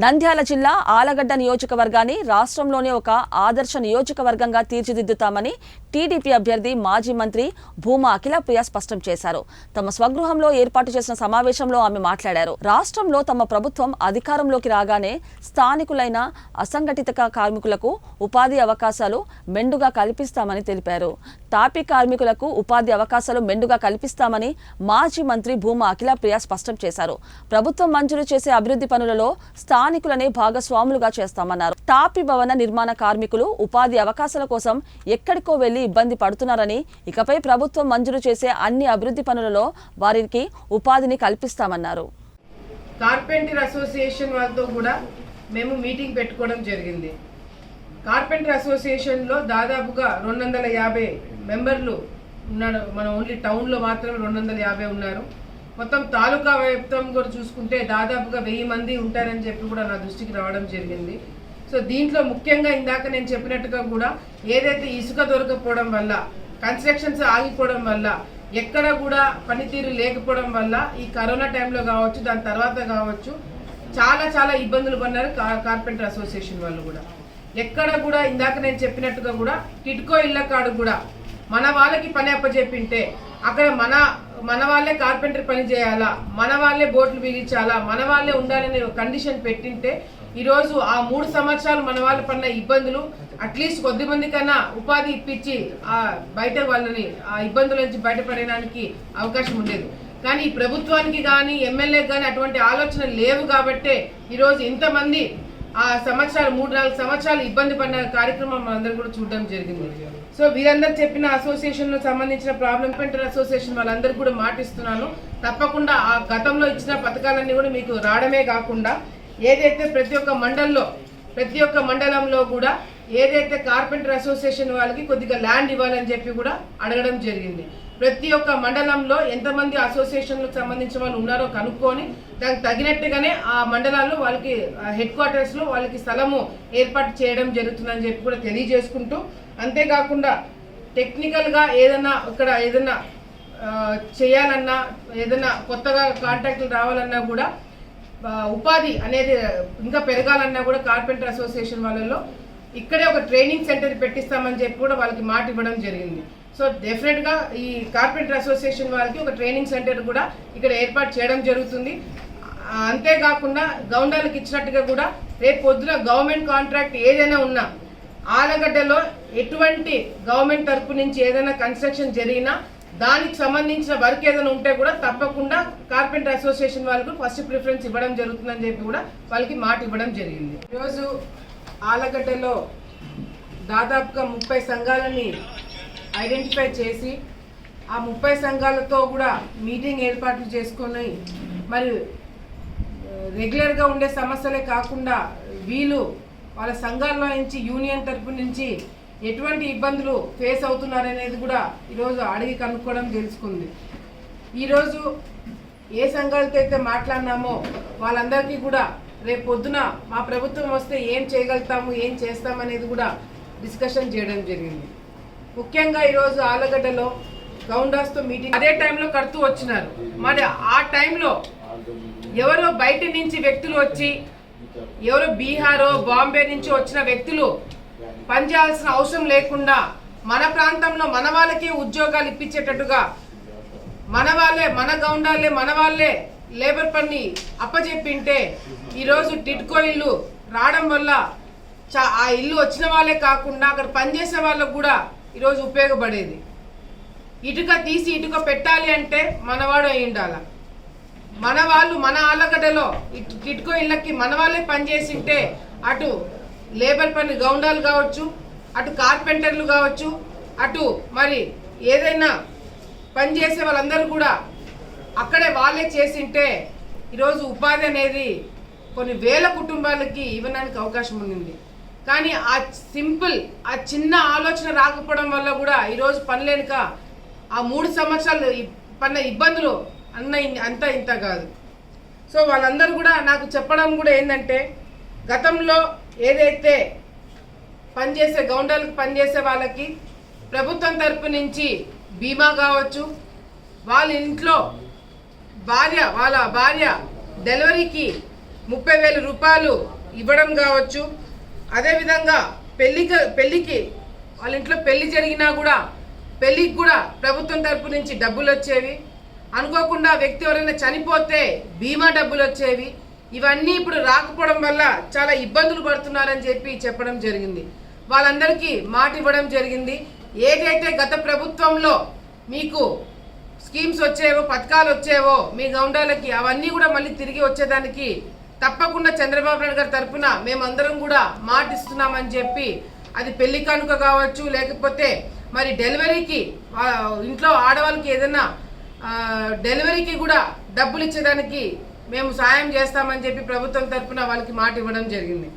నంద్యాల జిల్లా ఆలగడ్డ నియోజకవర్గాన్ని రాష్ట్రంలోనే ఒక ఆదర్శ నియోజకవర్గంగా తీర్చిదిద్దుతామని టీడీపీ అభ్యర్థి మాజీ మంత్రి భూమా అఖిలప్రియ స్పష్టం చేశారు. తమ స్వగృహంలో ఏర్పాటు చేసిన సమావేశంలో ఆమె మాట్లాడారు. రాష్ట్రంలో తమ ప్రభుత్వం అధికారంలోకి రాగానే స్థానికులైన అసంఘటిత కార్మికులకు ఉపాధి అవకాశాలు మెండుగా కల్పిస్తామని తెలిపారు. తాపీ కార్మికులకు ఉపాధి అవకాశాలు మెండుగా కల్పిస్తామని మాజీ మంత్రి భూమా అఖిలప్రియ స్పష్టం చేశారు. ప్రభుత్వం మంజూరు చేసే అభివృద్ధి పనులలో స్థానికులనే భాగస్వాములుగా చేస్తామన్నారు. తాపి భవన నిర్మాణ కార్మికులు ఉపాధి అవకాశాల కోసం ఎక్కడికో వెళ్ళి ఇబ్బంది పడుతున్నారని ఇకపై ప్రభుత్వం మంజూరు చేసే అన్ని అభివృద్ధి పనులలో వారికి ఉపాధిని కల్పిస్తామన్నారు. కార్పెంటర్ అసోసియేషన్ వాళ్ళతో కూడా మేము మీటింగ్ పెట్టుకోవడం జరిగింది. కార్పెంటర్ అసోసియేషన్లో దాదాపుగా రెండు వందల యాభై మెంబర్లు ఉన్నారు. మన ఓన్లీ టౌన్లో మాత్రమే రెండు వందల యాభై ఉన్నారు. మొత్తం తాలూకా వ్యాప్తం కూడా చూసుకుంటే దాదాపుగా వెయ్యి మంది ఉంటారని చెప్పి కూడా నా దృష్టికి రావడం జరిగింది. సో దీంట్లో ముఖ్యంగా ఇందాక నేను చెప్పినట్టుగా కూడా ఏదైతే ఇసుక దొరకపోవడం వల్ల కన్స్ట్రక్షన్స్ ఆగిపోవడం వల్ల ఎక్కడ కూడా పనితీరు లేకపోవడం వల్ల ఈ కరోనా టైంలో కావచ్చు దాని తర్వాత కావచ్చు చాలా చాలా ఇబ్బందులు పడినారు కార్పెంటర్ అసోసియేషన్ వాళ్ళు కూడా. ఎక్కడ కూడా ఇందాక నేను చెప్పినట్టుగా కూడా టిట్కో ఇళ్ళ కాడు కూడా మన వాళ్ళకి పని అప్పచెప్పింటే అక్కడ మన మన వాళ్ళే కార్పెంటర్ పని చేయాలా? మన వాళ్ళే బోట్లు బిగించాలా మన వాళ్ళే ఉండాలనే కండిషన్ పెట్టింటే ఈరోజు ఆ మూడు సంవత్సరాలు మన వాళ్ళు పడిన ఇబ్బందులు అట్లీస్ట్ కొద్ది మంది కన్నా ఉపాధి ఇప్పించి ఆ బయట వాళ్ళని ఆ ఇబ్బందుల నుంచి బయటపడడానికి అవకాశం ఉండేది. కానీ ఈ ప్రభుత్వానికి కానీ ఎమ్మెల్యేకి కానీ అటువంటి ఆలోచన లేవు కాబట్టే ఈరోజు ఇంతమంది ఆ సంవత్సరాలు మూడు నాలుగు సంవత్సరాలు ఇబ్బంది పడిన కార్యక్రమం అందరూ కూడా చూడడం జరిగింది. సో వీరందరూ చెప్పిన అసోసియేషన్ సంబంధించిన ప్రాబ్లమ్ పెంటర్ అసోసియేషన్ వాళ్ళందరూ కూడా మాటిస్తున్నాను. తప్పకుండా ఆ గతంలో ఇచ్చిన పథకాలన్నీ కూడా మీకు రావడమే కాకుండా ఏదైతే ప్రతి ఒక్క మండలంలో ప్రతి ఒక్క మండలంలో కూడా ఏదైతే కార్పెంటర్ అసోసియేషన్ వాళ్ళకి కొద్దిగా ల్యాండ్ ఇవ్వాలని చెప్పి కూడా అడగడం జరిగింది. ప్రతి ఒక్క మండలంలో ఎంతమంది అసోసియేషన్లకు సంబంధించిన వాళ్ళు ఉన్నారో కనుక్కొని దానికి తగినట్టుగానే ఆ మండలాల్లో వాళ్ళకి హెడ్ క్వార్టర్స్లో వాళ్ళకి స్థలము ఏర్పాటు చేయడం జరుగుతుందని చెప్పి కూడా తెలియజేసుకుంటూ అంతేకాకుండా టెక్నికల్గా ఏదన్నా ఏదైనా ఇక్కడ ఏదైనా చేయాలన్నా ఏదైనా కొత్తగా కాంట్రాక్టులు రావాలన్నా కూడా ఉపాధి అనేది ఇంకా పెరగాలన్నా కూడా కార్పెంటర్ అసోసియేషన్ వాళ్ళలో ఇక్కడే ఒక ట్రైనింగ్ సెంటర్ పెట్టిస్తామని చెప్పి కూడా వాళ్ళకి మాట ఇవ్వడం జరిగింది. సో డెఫినెట్గా ఈ కార్పెంటర్ అసోసియేషన్ వాళ్ళకి ఒక ట్రైనింగ్ సెంటర్ కూడా ఇక్కడ ఏర్పాటు చేయడం జరుగుతుంది. అంతేకాకుండా గౌండాలకు ఇచ్చినట్టుగా కూడా రేపు పొద్దున గవర్నమెంట్ కాంట్రాక్ట్ ఏదైనా ఉన్నా ఆలగడ్డలో ఎటువంటి గవర్నమెంట్ తరపు నుంచి ఏదైనా కన్స్ట్రక్షన్ జరిగినా దానికి సంబంధించిన వర్క్ ఏదైనా ఉంటే కూడా తప్పకుండా కార్పెంటర్ అసోసియేషన్ వాళ్ళకు ఫస్ట్ ప్రిఫరెన్స్ ఇవ్వడం జరుగుతుందని చెప్పి కూడా వాళ్ళకి మాట ఇవ్వడం జరిగింది. ఈరోజు ఆలగడ్డలో దాదాపుగా ముప్పై సంఘాలని ఐడెంటిఫై చేసి ఆ ముప్పై సంఘాలతో కూడా మీటింగ్ ఏర్పాట్లు చేసుకొని మరి రెగ్యులర్గా ఉండే సమస్యలే కాకుండా వీళ్ళు వాళ్ళ సంఘాల్లో నుంచి యూనియన్ తరపు నుంచి ఎటువంటి ఇబ్బందులు ఫేస్ అవుతున్నారనేది కూడా ఈరోజు అడిగి కనుక్కోవడం తెలుసుకుంది. ఈరోజు ఏ సంఘాలతో అయితే మాట్లాడినామో వాళ్ళందరికీ కూడా రేపు పొద్దున మా ప్రభుత్వం వస్తే ఏం చేయగలుగుతాము ఏం చేస్తామనేది కూడా డిస్కషన్ చేయడం జరిగింది. ముఖ్యంగా ఈరోజు ఆలగడ్డలో గౌండాస్తో మీటింగ్ అదే టైంలో కడుతూ వచ్చినారు. మరి ఆ టైంలో ఎవరో బయట నుంచి వ్యక్తులు వచ్చి ఎవరో బీహారో బాంబే నుంచి వచ్చిన వ్యక్తులు పనిచేయాల్సిన అవసరం లేకుండా మన ప్రాంతంలో మన వాళ్ళకే ఉద్యోగాలు ఇప్పించేటట్టుగా మన వాళ్ళే మన గౌండాలే మన వాళ్ళే లేబర్ పని అప్పచెప్పింటే ఈరోజు టిట్కో ఇల్లు రావడం వల్ల చా ఆ ఇల్లు వచ్చిన వాళ్ళే కాకుండా అక్కడ పనిచేసే వాళ్ళకు కూడా ఈరోజు ఉపయోగపడేది. ఇటుక తీసి ఇటుక పెట్టాలి అంటే మనవాడు అయి ఉండాల. మన వాళ్ళు మన ఆలగడ్డలో ఇటుక ఇళ్ళకి మన వాళ్ళే పనిచేసింటే అటు లేబర్ పని గౌండాలు కావచ్చు అటు కార్పెంటర్లు కావచ్చు అటు మరి ఏదైనా పని చేసే వాళ్ళందరూ కూడా అక్కడే వాళ్ళే చేసింటే ఈరోజు ఉపాధి అనేది కొన్ని వేల కుటుంబాలకి ఇవ్వడానికి అవకాశం ఉంది కానీ ఆ సింపుల్ ఆ చిన్న ఆలోచన రాకపోవడం వల్ల కూడా ఈరోజు పనిలేనుక ఆ మూడు సంవత్సరాలు పన్న ఇబ్బందులు అన్న అంత అంతా ఇంత కాదు. సో వాళ్ళందరూ కూడా నాకు చెప్పడం కూడా ఏంటంటే గతంలో ఏదైతే పనిచేసే గౌండర్లకు పనిచేసే వాళ్ళకి ప్రభుత్వం తరపు నుంచి బీమా కావచ్చు వాళ్ళ ఇంట్లో భార్య వాళ్ళ భార్య డెలివరీకి ముప్పై వేల రూపాయలు ఇవ్వడం కావచ్చు అదేవిధంగా పెళ్ళికి పెళ్ళికి వాళ్ళ ఇంట్లో పెళ్ళి జరిగినా కూడా పెళ్ళికి కూడా ప్రభుత్వం తరపు నుంచి డబ్బులు వచ్చేవి. అనుకోకుండా వ్యక్తి ఎవరైనా చనిపోతే బీమా డబ్బులు వచ్చేవి. ఇవన్నీ ఇప్పుడు రాకపోవడం వల్ల చాలా ఇబ్బందులు పడుతున్నారని చెప్పి చెప్పడం జరిగింది. వాళ్ళందరికీ మాట ఇవ్వడం జరిగింది. ఏదైతే గత ప్రభుత్వంలో మీకు స్కీమ్స్ వచ్చేవో పథకాలు వచ్చేవో మీ గౌండాలకి అవన్నీ కూడా మళ్ళీ తిరిగి వచ్చేదానికి తప్పకుండా చంద్రబాబు నాయుడు గారి తరఫున మేమందరం కూడా మాటిస్తున్నామని చెప్పి అది పెళ్ళి కానుక కావచ్చు లేకపోతే మరి డెలివరీకి ఇంట్లో ఆడవాళ్ళకి ఏదైనా డెలివరీకి కూడా డబ్బులు ఇచ్చేదానికి మేము సాయం చేస్తామని చెప్పి ప్రభుత్వం తరఫున వాళ్ళకి మాట ఇవ్వడం జరిగింది.